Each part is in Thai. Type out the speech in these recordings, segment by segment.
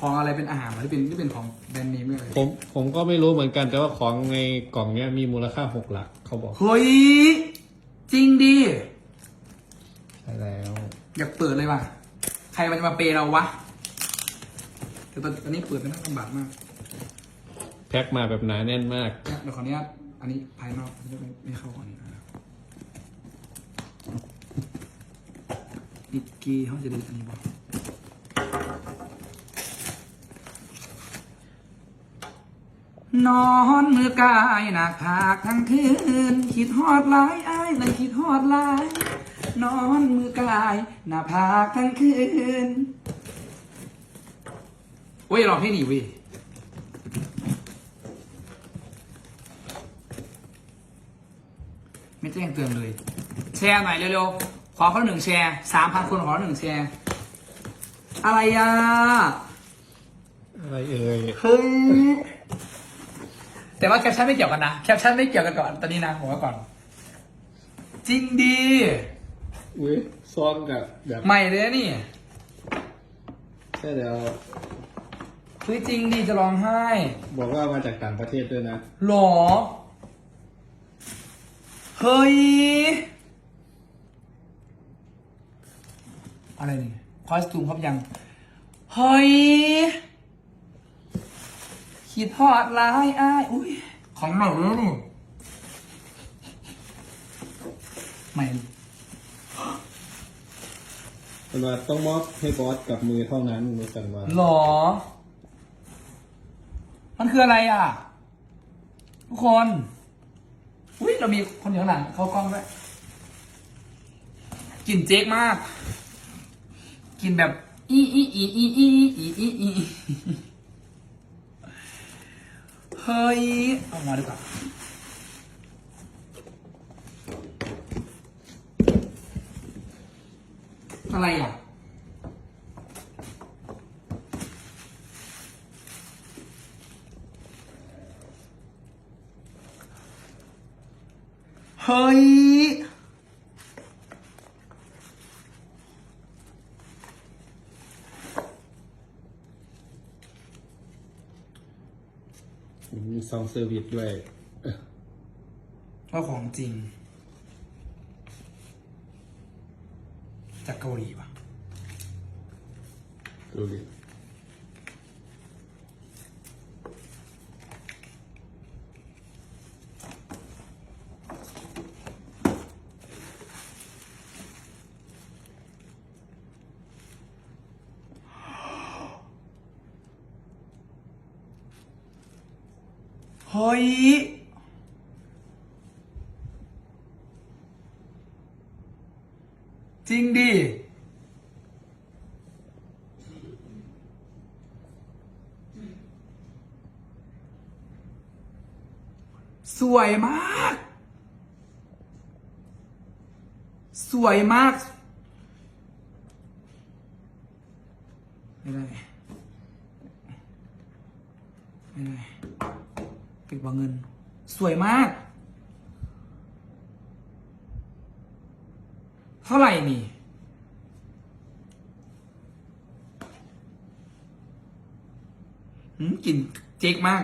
ของอะไรเป็นอาหารหรือเป็นที่เป็นของแบรนด์เนมอะไรผมผมก็ไม่รู้เหมือนกัน แต่ว่าของในกล่องเนี้ยมีมูลค่าหกหลักเขาบอกเฮ้ยจริงดิใช่แล้ว อยากเปิดเลยว่ะใครมันจะมาเปย์เราวะแต่ตอนตอนนี้เปิดเป็นน่าลำบากมากแพ็คมาแบบหนาแน่นมาก เดี๋ยวขออนุญาตอันนี้ภายนอกไม่ไม่เข้าก่อนนะครับนิกกี้เขาจะดูอันนี้บอก นอนมือกายหนักผากทั้งคืน คิดฮอดหลายอ้ายเลยคิดฮอดหลาย นอนมือกายหน้าผากทั้งคืนเว้ยรองเพลงนี้เว้ยไม่แจ้งเตือนเลย แชร์หน่อยเร็วๆ ขอคนละหนึ่งแชร์สามพันคนขอหนึ่งแชร์ อะไรอะ อะไรเอ่ย เฮ้ย แต่ว่าแคปชั่นไม่เกี่ยวกันนะแคปชั่นไม่เกี่ยวกันก่อนตอนนี้นะผมว่าก่อน จริงดีอุ้ยซองกับแบบใหม่เลยนะนี่ใช่แล้วเฮ้ยจริงดีจะร้องไห้บอกว่ามาจากต่างประเทศด้วยนะหรอเฮ้ยอะไรนี่คอสตูมครับยังเฮ้ย ขีดทอดลายอ้ายอุ้ยของใหม่เลยนี่ใหม่เป็นว่าต้องมอบให้บอสกับมือเท่านั้นมือสั่นมาหรอ มันคืออะไรอะ ทุกคน อุ้ยเรามีคนอยู่ข้างหลังเข้ากล้องด้วยกลิ่นเจ๊กมากกลิ่นแบบอีอีอีอีอีอีอี はい。はい。 มีซองเซอร์วิสด้วยเอ้อว่าของจริง จากเกาหลีปะดูดิ เฮ้ยจริงดิสวยมาก สวยมาก ไม่ได้ ไม่ได้ ปิดวางเงิน สวยมาก เท่าไหร่นี่หืมกลิ่นเจ๊กมาก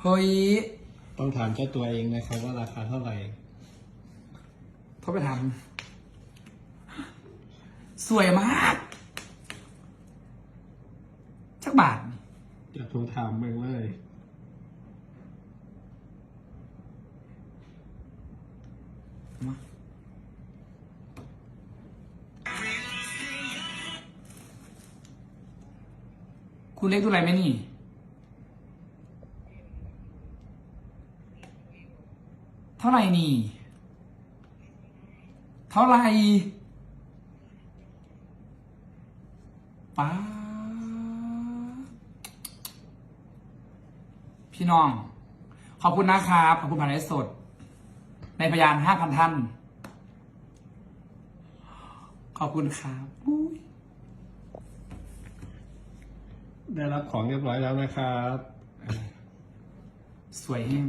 เฮ้ย ต้องถามเจ้าตัวเองนะครับว่าราคาเท่าไหร่เขาไปทำสวยมาก ชักบาท นี่เดี๋ยวโทรถามมึงเลยมาคุณเล็กดูอะไรไหมนี่เท่าไหร่นี่ เท่าไหร่ป้าด พี่น้อง ขอบคุณนะครับขอบคุณผ่านไลฟ์สด ในพยานห้าพันท่าน ขอบคุณครับอุ๊ยได้รับของเรียบร้อยแล้วนะครับ สวยแห้ง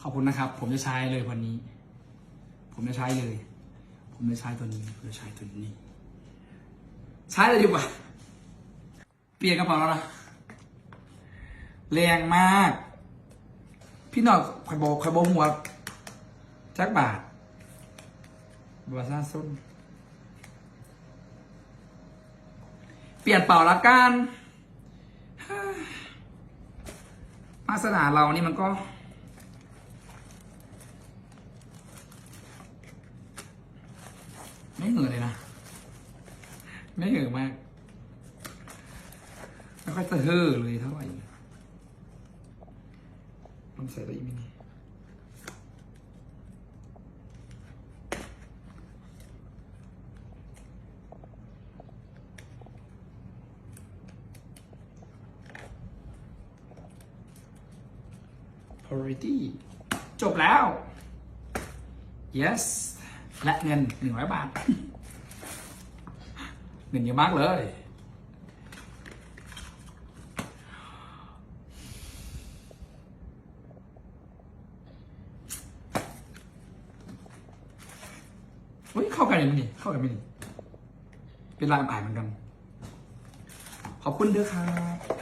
ขอบคุณนะครับ ผมจะใช้เลยวันนี้ ผมจะใช้เลย ผมจะใช้ตัวนี้ผมจะใช้ตัวนี้ ใช้เลยดีกว่า เปลี่ยนกระเป๋าแล้วนะแรงมาก พี่หน่อยคอยโบคอยโบหัวจักบาทบัวซ่าส้นเปลี่ยนเป่าละกันมาสนาเรานี่มันก็ ไม่ เหงื่อเลยนะ ไม่เหงื่อมาก ไม่ค่อยสะเฮือเลยเท่าไหร่ต้องใส่อะไรอีกไหมนี่พาริตี้จบแล้ว yes และเงินหนึ่งร้อยบาทเงินเยอะมากเลยเฮ้ยเข้ากันยังไงนี่เข้ากันไหมนี่เป็นลายอ่ายเหมือนกัน ขอบคุณเด้อครับ